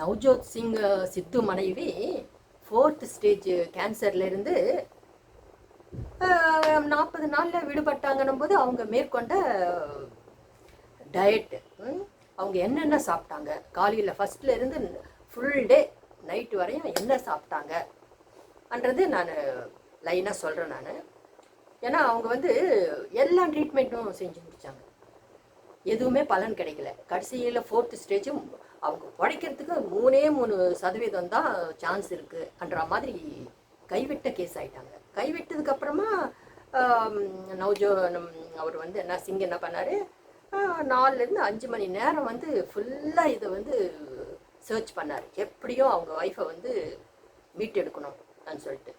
நவ்ஜோத் சிங் சித்து மனைவி fourth stage கேன்சர்லேருந்து நாற்பது நாளில் விடுபட்டாங்கன்னும் போது அவங்க மேற்கொண்ட டயட்டு அவங்க என்னென்ன சாப்பிட்டாங்க? காலையில் ஃபஸ்ட்லேருந்து ஃபுல் டே நைட்டு வரையும் என்ன சாப்பிட்டாங்க? அன்றது நான் லைனாக சொல்கிறேன் நான். ஏன்னா அவங்க வந்து எல்லா ட்ரீட்மெண்ட்டும் செஞ்சு முடிச்சாங்க. எதுவுமே பலன் கிடைக்கல. கடைசியில் ஃபோர்த்து ஸ்டேஜும் அவங்க உடைக்கிறதுக்கு மூணே மூணு சதவீதம் தான் சான்ஸ் இருக்குன்ற மாதிரி கைவிட்ட கேஸ் ஆகிட்டாங்க கைவிட்டதுக்கப்புறமா நவ்ஜோ அவர் வந்து என்ன சிங் என்ன பண்ணார்? நாலுலேருந்து அஞ்சு மணி நேரம் வந்து ஃபுல்லாக இதை வந்து சர்ச் பண்ணார். எப்படியும் அவங்க ஒய்ஃபை வந்து மீட்டெடுக்கணும் அப்படின்னு சொல்லிட்டு.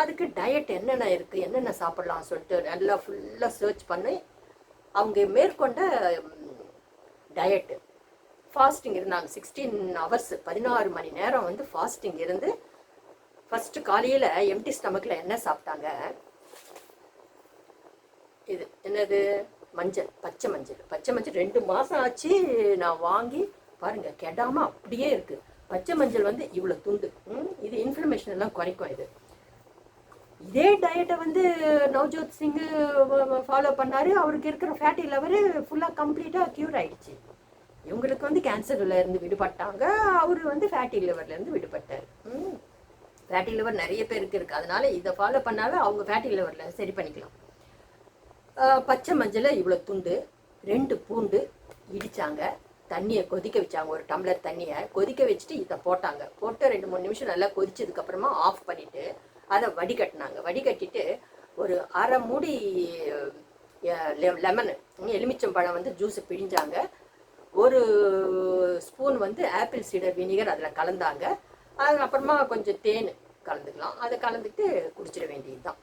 அதுக்கு டயட் என்னென்ன இருக்குது என்னென்ன சாப்பிட்லாம் சொல்லிட்டு நல்லா ஃபுல்லாக சர்ச் பண்ணி அவங்க மேற்கொண்ட டயட்டு ஃபாஸ்டிங் இருந்தாங்க. சிக்ஸ்டீன் ஹவர்ஸ் பதினாறு மணி நேரம் வந்து ஃபாஸ்டிங் இருந்து ஃபஸ்ட்டு காலையில் எம்டி ஸ்டமக்கில் என்ன சாப்பிட்டாங்க. இது என்னது? மஞ்சள் பச்சை மஞ்சள். பச்சை மஞ்சள் ரெண்டு மாதம் ஆச்சு நான் வாங்கி பாருங்கள் கெடாமல் அப்படியே இருக்குது பச்சை மஞ்சள் வந்து இவ்வளோ துண்டு. ம், இது இன்ஃப்ளமேஷன் எல்லாம் குறைக்கும் இது. இதே டயட்டை வந்து நவ்ஜோத் சிங்கு ஃபாலோ பண்ணார். அவருக்கு இருக்கிற ஃபேட்டி லெவரு ஃபுல்லாக கம்ப்ளீட்டாக க்யூர் ஆயிடுச்சு. இவங்களுக்கு வந்து கேன்சர்ல இருந்து விடுபட்டாங்க. அவர் வந்து ஃபேட்டி லிவர்லேருந்து விடுபட்டார். ஃபேட்டி லிவர் நிறைய பேருக்கு இருக்குது அதனால இதை ஃபாலோ பண்ணாவே அவங்க ஃபேட்டி லிவரில் சரி பண்ணிக்கலாம். பச்சை மஞ்சளை இவ்வளோ துண்டு ரெண்டு பூண்டு இடித்தாங்க தண்ணியை கொதிக்க வச்சாங்க. ஒரு டம்ளர் தண்ணியை கொதிக்க வச்சுட்டு இதை போட்டாங்க. போட்டு ரெண்டு மூணு நிமிஷம் நல்லா கொதிச்சதுக்கப்புறமா ஆஃப் பண்ணிவிட்டு அதை வடிகட்டினாங்க. வடிகட்டிட்டு ஒரு அரை மூடி லெமன் எலுமிச்சம்பழம் வந்து ஜூஸ் பிழிஞ்சாங்க. ஒரு ஸ்பூன் வந்து ஆப்பிள் சீடர் வினிகர் அதில் கலந்தாங்க. அதுக்கப்புறமா கொஞ்சம் தேன் கலந்துக்கலாம். அதை கலந்துட்டு குடிச்சிட வேண்டியது தான்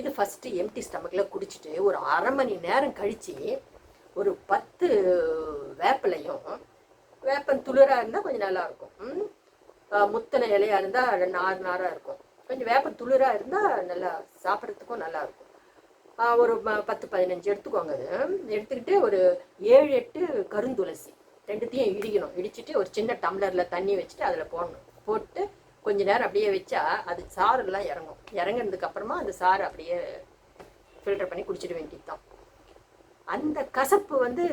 இது ஃபஸ்ட்டு எம்டி ஸ்டமக்கில் குடிச்சிட்டு ஒரு அரை மணி நேரம் கழித்து ஒரு பத்து வேப்பிலையும் வேப்பன் துளிராக இருந்தால் கொஞ்சம் நல்லாயிருக்கும் முத்தனை இலையாக இருந்தால் நார் நாராக இருக்கும். கொஞ்சம் வேப்ப துளிராக இருந்தால் நல்லா சாப்பிட்றதுக்கும் நல்லா இருக்கும் ஒரு ப- பத்து பதினஞ்சு எடுத்துக்கோங்க. அது எடுத்துக்கிட்டு ஒரு ஏழு எட்டு கருந்துளசி. ரெண்டுத்தையும் இடிக்கணும். இடிச்சிட்டு ஒரு சின்ன டம்ளரில் தண்ணி வச்சுட்டு அதில் போடணும். போட்டு கொஞ்ச நேரம் அப்படியே வச்சா அது சாறுலாம் இறங்கும். இறங்கினதுக்கு அப்புறமா அந்த சாறு அப்படியே ஃபில்டர் பண்ணி குடிச்சிட வேண்டியது தான் அந்த கசப்பு வந்து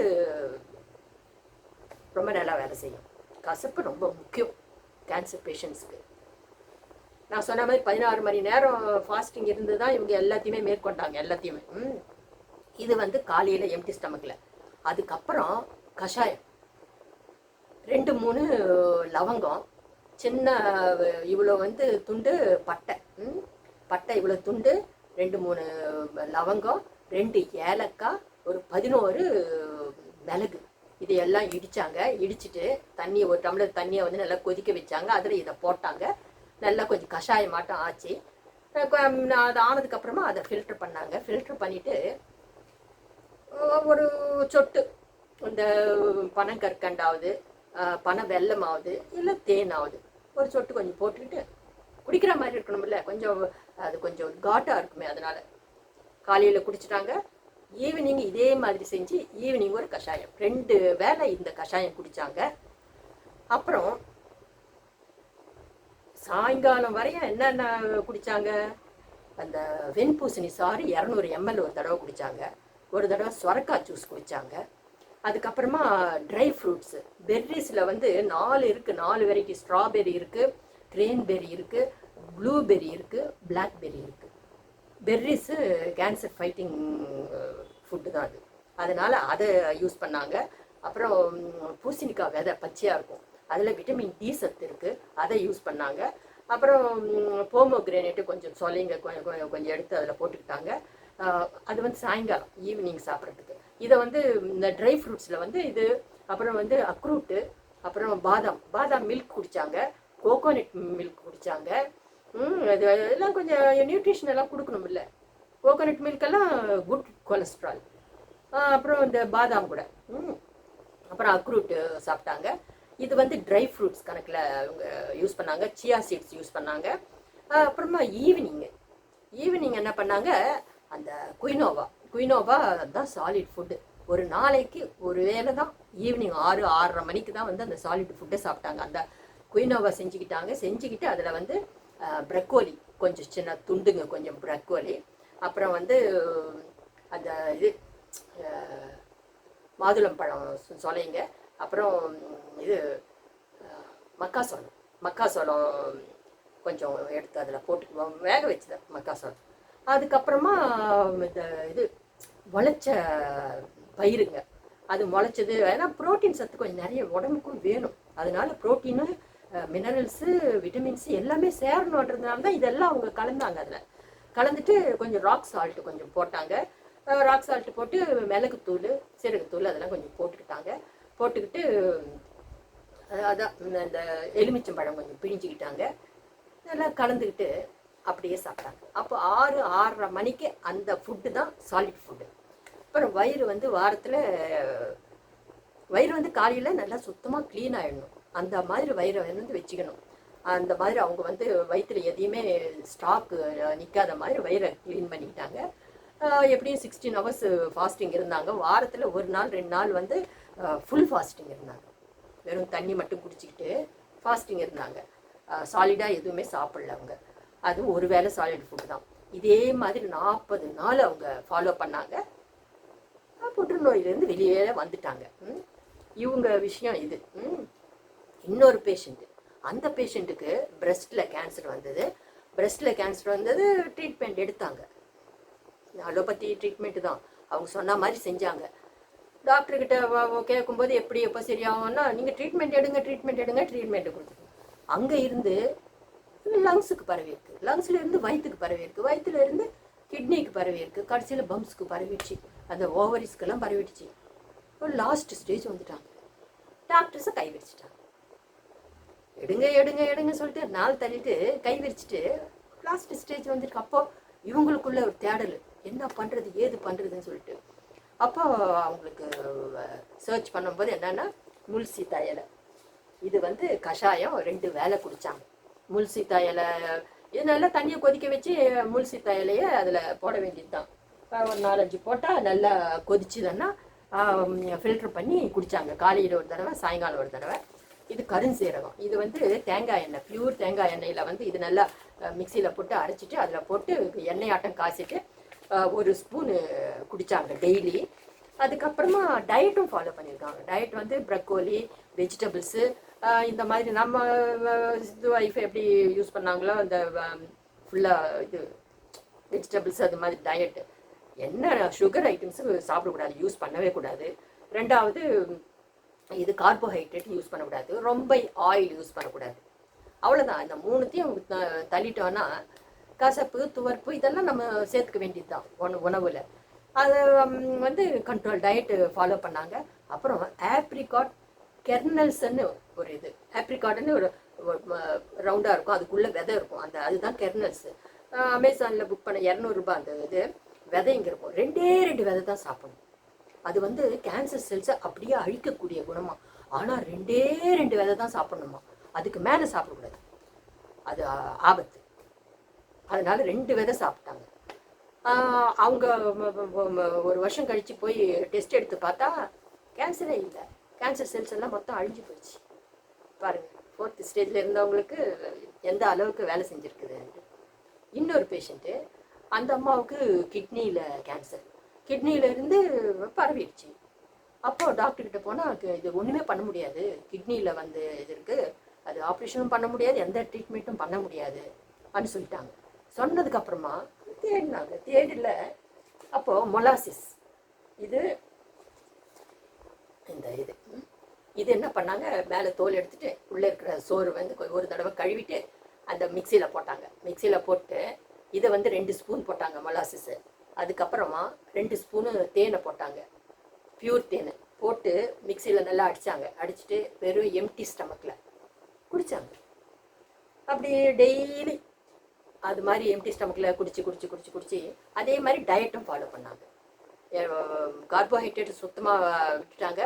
ரொம்ப நல்லா வேலை செய்யும். கசப்பு ரொம்ப முக்கியம். கேன்சர் பேஷண்ட்ஸ்க்கு நான் சொன்ன மாதிரி பதினாறு மணி நேரம் ஃபாஸ்டிங் இருந்து தான் இவங்க எல்லாத்தையுமே மேற்கொண்டாங்க எல்லாத்தையுமே. இது வந்து காலையில் எம்டி ஸ்டமக்கில் அதுக்கப்புறம் கஷாயம். ரெண்டு மூணு லவங்கம். சின்ன இவ்வளோ வந்து துண்டு பட்டை. பட்டை இவ்வளோ துண்டு ரெண்டு மூணு லவங்கம் ரெண்டு ஏலக்காய் ஒரு பதினோரு மிளகு. இதையெல்லாம் இடித்தாங்க இடிச்சிட்டு தண்ணியை ஒரு டம்ளர் தண்ணியை வந்து நல்லா கொதிக்க வச்சாங்க. அதில் இதை போட்டாங்க. நல்லா கொஞ்சம் கஷாயம் மாட்டம் ஆச்சு. அது ஆனதுக்கப்புறமா அதை ஃபில்டர் பண்ணாங்க. ஃபில்டர் பண்ணிவிட்டு ஒரு சொட்டு இந்த பனங்கற்கண்டாவது பனை வெல்லமாவது இல்லை தேனாவது ஒரு சொட்டு கொஞ்சம் போட்டுக்கிட்டு குடிக்கிற மாதிரி இருக்கணும்ல. கொஞ்சம் அது கொஞ்சம் காட்டாக இருக்குமே அதனால. காலையில் குடிச்சிட்டாங்க. ஈவினிங் இதே மாதிரி செஞ்சு ஈவினிங் ஒரு கஷாயம். ரெண்டு வேளை இந்த கஷாயம் குடித்தாங்க அப்புறம் சாயங்காலம் வரையும் என்னென்ன குடித்தாங்க அந்த வெண்பூசணி சாறு இரநூறு எம்எல் ஒரு தடவை குடித்தாங்க ஒரு தடவை சொரக்காய் ஜூஸ் குடித்தாங்க அதுக்கப்புறமா ட்ரை ஃப்ரூட்ஸு. பெர்ரிஸில் வந்து நாலு இருக்குது நாலு வெரைட்டி. ஸ்ட்ராபெர்ரி இருக்குது கிரேன்பெர்ரி இருக்குது ப்ளூபெர்ரி இருக்குது பிளாக்பெர்ரி இருக்குது பெர்ரிஸு கேன்சர் ஃபைட்டிங் ஃபுட்டு தான் அது. அதனால் அதை யூஸ் பண்ணாங்க. அப்புறம் பூசணிக்காய் விதை பச்சையாக இருக்கும். அதில் விட்டமின் டி சத்து இருக்குது அதை யூஸ் பண்ணாங்க. அப்புறம் போமோகிரேனேட்டு கொஞ்சம் சொலைங்க கொஞ்சம் கொஞ்சம் கொஞ்சம் எடுத்து அதில் போட்டுக்கிட்டாங்க. அது வந்து சாயங்காலம் ஈவினிங் சாப்பிட்றதுக்கு. இதை வந்து இந்த ட்ரை ஃப்ரூட்ஸில் வந்து இது அப்புறம் வந்து அக்ரூட்டு அப்புறம் பாதாம். பாதாம் மில்க் குடித்தாங்க கோகோனட் மில்க் குடித்தாங்க அது எல்லாம் கொஞ்சம் நியூட்ரிஷன் எல்லாம் கொடுக்கணும் இல்லை கோகோனட் மில்கெல்லாம் குட் கொலஸ்ட்ரால் அப்புறம் இந்த பாதாம் கூட. அப்புறம் அக்ரூட்டு சாப்பிட்டாங்க. இது வந்து ட்ரை ஃப்ரூட்ஸ் கணக்கில் அவங்க யூஸ் பண்ணாங்க. சியா சீட்ஸ் யூஸ் பண்ணாங்க. அப்புறமா ஈவினிங்கு ஈவினிங் என்ன பண்ணாங்க? அந்த குயினோவா குயினோவா தான் சாலிட் ஃபுட்டு ஒரு நாளைக்கு ஒரு வேளை தான் ஈவினிங் ஆறு ஆறரை மணிக்கு தான் வந்து அந்த சாலிட் ஃபுட்டை சாப்பிட்டாங்க. அந்த குயினோவா செஞ்சுக்கிட்டாங்க. செஞ்சுக்கிட்டு அதில் வந்து ப்ரக்கோலி கொஞ்சம் சின்ன துண்டுங்க கொஞ்சம் ப்ரக்கோலி அப்புறம் வந்து அந்த இது மாதுளம்பழம் சொ- சொலைங்க. அப்புறம் இது மக்காசோளம் மக்காசோளம் கொஞ்சம் எடுத்து அதில் போட்டு வேக வச்சுதான் மக்காசோளம் அதுக்கப்புறமா இந்த இது முளைச்ச பயிருங்க. அது முளைச்சது ஏன்னா புரோட்டீன் சத்து கொஞ்சம் நிறைய உடம்புக்கும் வேணும். அதனால புரோட்டீனு மினரல்ஸு விட்டமின்ஸு எல்லாமே சேரணுன்றதுனால தான் இதெல்லாம் அவங்க கலந்தாங்க அதில். கலந்துட்டு கொஞ்சம் ராக் சால்ட்டு கொஞ்சம் போட்டாங்க. ராக் சால்ட்டு போட்டு மிளகுத்தூள் சீரகத்தூள் அதெல்லாம் கொஞ்சம் போட்டுக்கிட்டாங்க. போட்டுக்கிட்டு அதான் இந்த- எலுமிச்சம்பழம் கொஞ்சம் பிழிஞ்சுக்கிட்டாங்க. நல்லா கலந்துக்கிட்டு அப்படியே சாப்பிட்டாங்க. அப்போ ஆறு ஆறரை மணிக்கு அந்த ஃபுட்டு தான் சாலிட் ஃபுட்டு அப்புறம் வயிறு வந்து வாரத்தில் வயிறு வந்து காலையில் நல்லா சுத்தமாக க்ளீன் ஆகிடணும் அந்த மாதிரி வயிறை வந்து வச்சுக்கணும். அந்த மாதிரி அவங்க வந்து வயிற்றில் எதையுமே ஸ்டாக்கு நிற்காத மாதிரி வயிறை க்ளீன் பண்ணிக்கிட்டாங்க. எப்படியும் சிக்ஸ்டீன் ஹவர்ஸ் ஃபாஸ்டிங் இருந்தாங்க. வாரத்தில் ஒரு நாள் ரெண்டு நாள் வந்து ஃபுல் ஃபாஸ்டிங் இருந்தாங்க. வெறும் தண்ணி மட்டும் குடிச்சிக்கிட்டு ஃபாஸ்டிங் இருந்தாங்க. சாலிடாக எதுவுமே சாப்பிடல அவங்க. அது ஒரு வேளை சாலிட் ஃபுட் தான். இதே மாதிரி நாற்பது நாள் அவங்க ஃபாலோ பண்ணாங்க. புற்றுநோயிலேருந்து வெளியே வந்துட்டாங்க. ம். இவங்க விஷயம் இது. ம். இன்னொரு பேஷண்ட்டு அந்த பேஷண்ட்டுக்கு பிரஸ்ட்டில் கேன்சர் வந்தது. பிரஸ்ட்டில் கேன்சர் வந்தது ட்ரீட்மெண்ட் எடுத்தாங்க. அலோபதி ட்ரீட்மெண்ட்டு தான். அவங்க சொன்ன மாதிரி செஞ்சாங்க. டாக்டர்கிட்ட கேட்கும்போது எப்படி எப்போ சரியாகும்னா நீங்கள் ட்ரீட்மெண்ட் எடுங்க ட்ரீட்மெண்ட் எடுங்க ட்ரீட்மெண்ட் கொடுத்துருங்க. அங்கே இருந்து லங்ஸுக்கு பரவி இருக்கு. லங்ஸ்ல இருந்து வயிற்றுக்கு பரவி இருக்கு. வயிற்றுல இருந்து கிட்னிக்கு பரவி இருக்கு. கடைசியில் பம்ப்ஸ்க்கு பரவிடுச்சு. அந்த ஓவரிஸ்க்கெல்லாம் பரவிடுச்சு. ஒரு லாஸ்ட் ஸ்டேஜ் வந்துட்டாங்க. டாக்டர்ஸை கை விரிச்சிட்டாங்க. எடுங்க எடுங்க எடுங்க சொல்லிட்டு நாள் தள்ளிட்டு கை விரிச்சிட்டு லாஸ்ட் ஸ்டேஜ் வந்துருக்கு. அப்போ இவங்களுக்குள்ள ஒரு தேடல். என்ன பண்றது ஏது பண்றதுன்னு சொல்லிட்டு. அப்போ அவங்களுக்கு சர்ச் பண்ணும்போது என்னன்னா முல்சீத்தா இலை. இது வந்து கஷாயம் ரெண்டு வேலை குடிச்சாங்க. முல்சீத்தா இலை இது நல்லா தண்ணியை கொதிக்க வச்சு முல்சீத்தா இலையை அதில் போட வேண்டியது தான் ஒரு நாலஞ்சு போட்டால் நல்லா கொதிச்சுதுன்னா ஃபில்டர் பண்ணி குடித்தாங்க காலையில் ஒரு தடவை சாயங்காலம் ஒரு தடவை. இது கருஞ்சீரகம் இது வந்து தேங்காய் எண்ணெய் பியூர் தேங்காய் எண்ணெயில் வந்து இது நல்லா மிக்சியில் போட்டு அரைச்சிட்டு அதில் போட்டு எண்ணெய் ஆட்டம் காய்ச்சிட்டு ஒரு ஸ்பூனு குடித்தாங்க டெய்லி. அதுக்கப்புறமா டயட்டும் ஃபாலோ பண்ணியிருக்காங்க. டயட் வந்து ப்ரக்கோலி வெஜிடபிள்ஸு இந்த மாதிரி நம்ம இது ஒய்ஃப் எப்படி யூஸ் பண்ணாங்களோ அந்த ஃபுல்லாக இது வெஜிடபிள்ஸ் அது மாதிரி டயட்டு என்ன சுகர் ஐட்டம்ஸு சாப்பிடக்கூடாது யூஸ் பண்ணவே கூடாது. ரெண்டாவது இது கார்போஹைட்ரேட் யூஸ் பண்ணக்கூடாது. ரொம்ப ஆயில் யூஸ் பண்ணக்கூடாது. அவ்வளோதான் இந்த மூணுத்தையும் த- தள்ளிட்டோன்னா கசப்பு துவர்ப்பு இதெல்லாம் நம்ம சேர்த்துக்க வேண்டியது தான் உண உணவில். அது வந்து கண்ட்ரோல் டயட்டு ஃபாலோ பண்ணாங்க. அப்புறம் ஆப்ரிகாட் கெர்னல்ஸ்ன்னு ஒரு இது. ஆப்ரிகாட்னு ஒரு ரவுண்டாக இருக்கும். அதுக்குள்ளே விதை இருக்கும். அந்த அதுதான் கெர்னல்ஸ் அமேசானில் புக் பண்ண இரநூறுபா அந்த இது. விதை இங்கே இருக்கும். ரெண்டே ரெண்டு விதை தான் சாப்பிடணும். அது வந்து கேன்சர் செல்ஸை அப்படியே அழிக்கக்கூடிய குணமா. ஆனால் ரெண்டே ரெண்டு விதை தான் சாப்பிடணுமா. அதுக்கு மேலே சாப்பிடக்கூடாது. அது ஆபத்து. அதனால ரெண்டு விதை சாப்பிட்டாங்க. அவங்க ஒரு வருஷம் கழிச்சு போய் டெஸ்ட் எடுத்து பார்த்தா கேன்சரே இல்லை. கேன்சர் செல்ஸ் எல்லாம் மொத்தம் அழிஞ்சு போயிடுச்சு பாருங்க ஃபோர்த் ஸ்டேஜில் இருந்தவங்களுக்கு எந்த அளவுக்கு வேலை செஞ்சுருக்குது? இன்னொரு பேஷண்ட்டு அந்த அம்மாவுக்கு கிட்னியில் கேன்சர் கிட்னியிலேருந்து பரவிடுச்சு. அப்போ டாக்டர்கிட்ட போனால் இது ஒன்றுமே பண்ண முடியாது. கிட்னியில் வந்து இது இருக்குது அது ஆப்ரேஷனும் பண்ண முடியாது. எந்த ட்ரீட்மெண்ட்டும் பண்ண முடியாது. அப்படின்னு சொல்லிட்டாங்க. சொன்னதுக்கு அப்புறமா தேடினாங்க. தேடில அப்போ மொலாசிஸ். இது இந்த இது. இது என்ன பண்ணாங்க? மேலே தோல் எடுத்துட்டு உள்ளே இருக்கிற சோறு வந்து ஒரு தடவை கழுவிட்டு அந்த மிக்சியில் போட்டாங்க. மிக்சியில் போட்டு இதை வந்து ரெண்டு ஸ்பூன் போட்டாங்க மொலாசிஸு. அதுக்கப்புறமா ரெண்டு ஸ்பூனு தேனை போட்டாங்க. பியூர் தேன். போட்டு மிக்சியில் நல்லா அடித்தாங்க அடிச்சுட்டு வெறும் எம்டி ஸ்டமக்கில் குடித்தாங்க அப்படி டெய்லி அது மாதிரி எம்டி ஸ்டமக்கில் குடிச்சு குடிச்சு குடிச்சு குடிச்சு அதே மாதிரி டயட்டும் ஃபாலோ பண்ணாங்க. கார்போஹைட்ரேட் சுத்தமாக விட்டுட்டாங்க.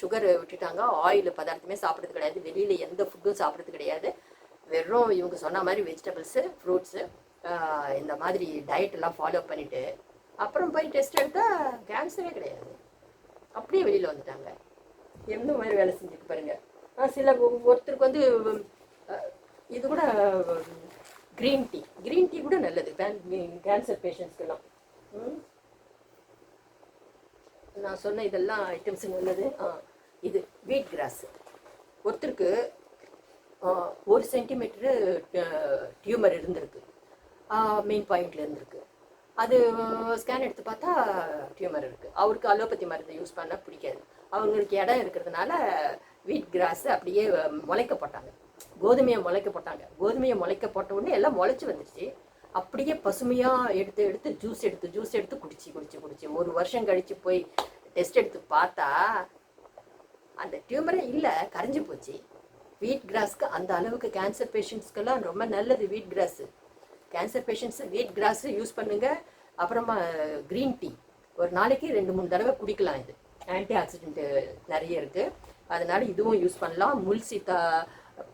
சுகர் விட்டுட்டாங்க. ஆயில் பதார்த்தமே சாப்பிட்றது கிடையாது. வெளியில் எந்த ஃபுட்டும் சாப்பிட்றது கிடையாது. வெறும் இவங்க சொன்ன மாதிரி வெஜிடபிள்ஸு ஃப்ரூட்ஸு இந்த மாதிரி டயட்டெல்லாம் ஃபாலோ பண்ணிட்டு அப்புறம் போய் டெஸ்ட் எடுத்தால் கேன்சரே கிடையாது. அப்படியே வெளியில் வந்துட்டாங்க. எந்த மாதிரி வேலை செஞ்சுக்கு பாருங்கள் சில ஒருத்தருக்கு வந்து இது கூட க்ரீன் டீ க்ரீன் டீ கூட நல்லது. கேன்சர் பேஷண்ட்ஸ்க்கெல்லாம் ம்? நான் சொன்ன இதெல்லாம் ஐட்டம்ஸ் நல்லது. ஆ இது வீட் கிராஸ் ஒருத்தருக்கு ஒரு சென்டிமீட்டரு டியூமர் இருந்திருக்கு. மெயின் பாயிண்ட்ல இருந்திருக்கு. அது ஸ்கேன் எடுத்து பார்த்தா டியூமர் இருக்குது அவருக்கு அலோபதி மருந்து யூஸ் பண்ணால் பிடிக்காது. அவங்களுக்கு இடம் இருக்கிறதுனால வீட் கிராஸ் அப்படியே முளைக்க போட்டாங்க. கோதுமையை முளைக்க போட்டாங்க கோதுமையை முளைக்க போட்ட உடனே எல்லாம் முளைச்சி வந்துடுச்சு அப்படியே பசுமையாக எடுத்து எடுத்து ஜூஸ் எடுத்து ஜூஸ் எடுத்து குடிச்சு குடிச்சு குடிச்சு. ஒரு வருஷம் கழிச்சு போய் டெஸ்ட் எடுத்து பார்த்தா அந்த டியூமரே இல்லை கரைஞ்சி போச்சு. வீட் கிராஸ்க்கு அந்த அளவுக்கு கேன்சர் பேஷண்ட்ஸ்க்கெல்லாம் ரொம்ப நல்லது wheat grass cancer patients wheat grass use பண்ணுங்கள் அப்புறமா க்ரீன் டீ ஒரு நாளைக்கு ரெண்டு மூணு தடவை குடிக்கலாம் இது. ஆன்டி ஆக்சிடென்ட்டு நிறைய இருக்குது அதனால இதுவும் யூஸ் பண்ணலாம். முல்சீத்தா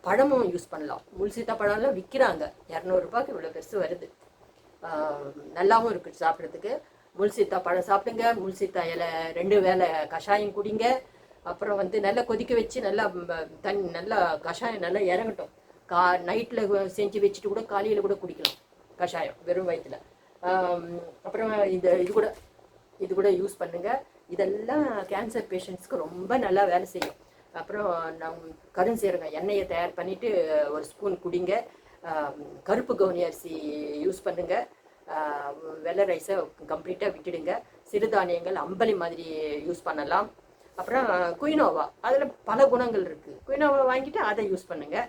பழமும் யூஸ் பண்ணலாம். முல்சீத்தா சீத்தாப்பழம்லாம் விற்கிறாங்க இரநூறுபாய்க்கு இவ்வளோ பெருசு வருது. நல்லாவும் இருக்குது சாப்பிட்றதுக்கு. முல்சீத்தா பழம் சாப்பிடுங்க. முல்சீத்தா இலை ரெண்டு வேலை கஷாயம் குடிங்க. அப்புறம் வந்து நல்லா கொதிக்க வச்சு நல்லா தண்ணி நல்லா கஷாயம் நல்லா இறங்கட்டும். கா நைட்டில் செஞ்சு வச்சுட்டு கூட காலையில் கூட குடிக்கலாம். கஷாயம் வெறும் வயிற்றுல அப்புறம் இந்த இது கூட இது கூட யூஸ் பண்ணுங்கள் இதெல்லாம் கேன்சர் பேஷண்ட்ஸ்க்கு ரொம்ப நல்லா வேலை செய்யும். அப்புறம் நம் கருஞ்சீரகம் எண்ணெயை தயார் பண்ணிட்டு ஒரு ஸ்பூன் குடிங்க. கருப்பு கவுனி அரிசி யூஸ் பண்ணுங்க. வெள்ளை ரைஸை கம்ப்ளீட்டாக விட்டுடுங்க. சிறுதானியங்கள் அம்பலி மாதிரி யூஸ் பண்ணலாம். அப்புறம் குயினோவா அதில் பல குணங்கள் இருக்குது குயினோவா வாங்கிட்டு அதை யூஸ் பண்ணுங்கள்